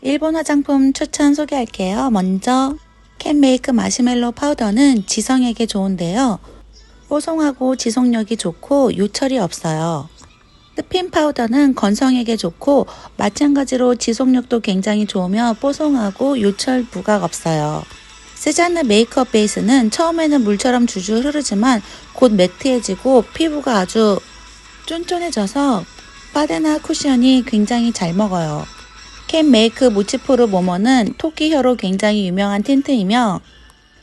일본 화장품 추천 소개할게요. 먼저 캔메이크 마시멜로 파우더는 지성에게 좋은데요. 뽀송하고 지속력이 좋고 요철이 없어요. 스핀 파우더는 건성에게 좋고 마찬가지로 지속력도 굉장히 좋으며 뽀송하고 요철 부각 없어요. 세잔느 메이크업 베이스는 처음에는 물처럼 줄줄 흐르지만 곧 매트해지고 피부가 아주 쫀쫀해져서 파데나 쿠션이 굉장히 잘 먹어요. 캔 메이크 모치포르 모모는 토끼 혀로 굉장히 유명한 틴트이며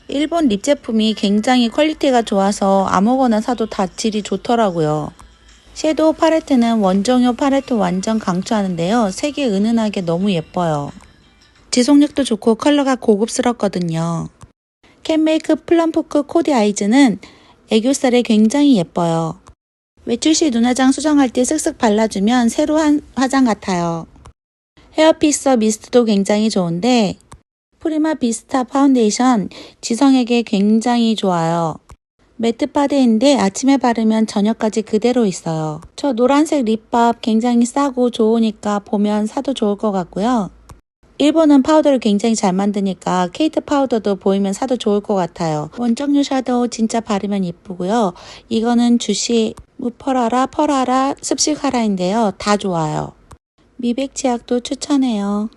일본 립 제품이 굉장히 퀄리티가 좋아서 아무거나 사도 다 질이 좋더라고요. 섀도우 팔레트는 원종효 팔레트 완전 강추하는데요. 색이 은은하게 너무 예뻐요. 지속력도 좋고 컬러가 고급스럽거든요. 캔메이크 플럼포크 코디 아이즈는 애교살에 굉장히 예뻐요. 외출 시 눈화장 수정할 때 쓱쓱 발라주면 새로 한 화장 같아요. 헤어픽서 미스트도 굉장히 좋은데 프리마 비스타 파운데이션 지성에게 굉장히 좋아요. 매트 파데인데 아침에 바르면 저녁까지 그대로 있어요. 저 노란색 립밥 굉장히 싸고 좋으니까 보면 사도 좋을 것 같고요. 일본은 파우더를 굉장히 잘 만드니까 케이트 파우더도 보이면 사도 좋을 것 같아요. 원적류 샤도우 진짜 바르면 이쁘고요. 이거는 주시 무펄하라 펄하라 습식하라인데요. 다 좋아요. 미백 치약도 추천해요.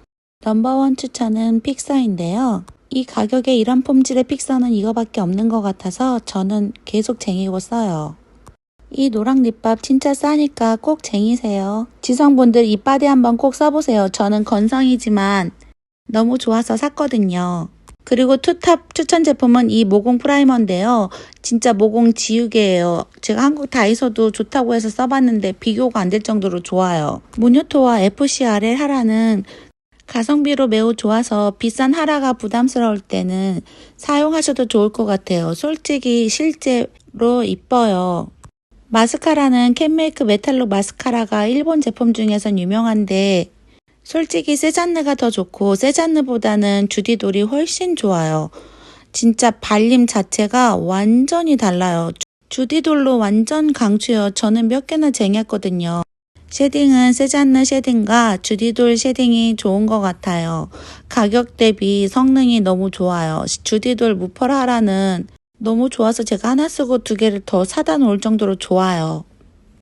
넘버원 추천은 픽서인데요. 이 가격에 이런 폼질의 픽서는 이거밖에 없는 것 같아서 저는 계속 쟁이고 써요. 이 노랑 립밥 진짜 싸니까 꼭 쟁이세요. 지성분들 이 바디 한번 꼭 써보세요. 저는 건성이지만 너무 좋아서 샀거든요. 그리고 투탑 추천 제품은 이 모공 프라이머인데요. 진짜 모공 지우개예요. 제가 한국 다이소도 좋다고 해서 써봤는데 비교가 안 될 정도로 좋아요. 무뉴토와 FCRL 하라는 가성비로 매우 좋아서 비싼 하라가 부담스러울 때는 사용하셔도 좋을 것 같아요. 솔직히 실제로 이뻐요. 마스카라는 캔메이크 메탈룩 마스카라가 일본 제품 중에선 유명한데 솔직히 세잔느가 더 좋고 세잔느보다는 주디돌이 훨씬 좋아요. 진짜 발림 자체가 완전히 달라요. 주디돌로 완전 강추요. 저는 몇 개나 쟁였거든요. 쉐딩은 세잔느 쉐딩과 주디돌 쉐딩이 좋은 것 같아요. 가격 대비 성능이 너무 좋아요. 주디돌 무펄 하라는 너무 좋아서 제가 하나 쓰고 두 개를 더 사다 놓을 정도로 좋아요.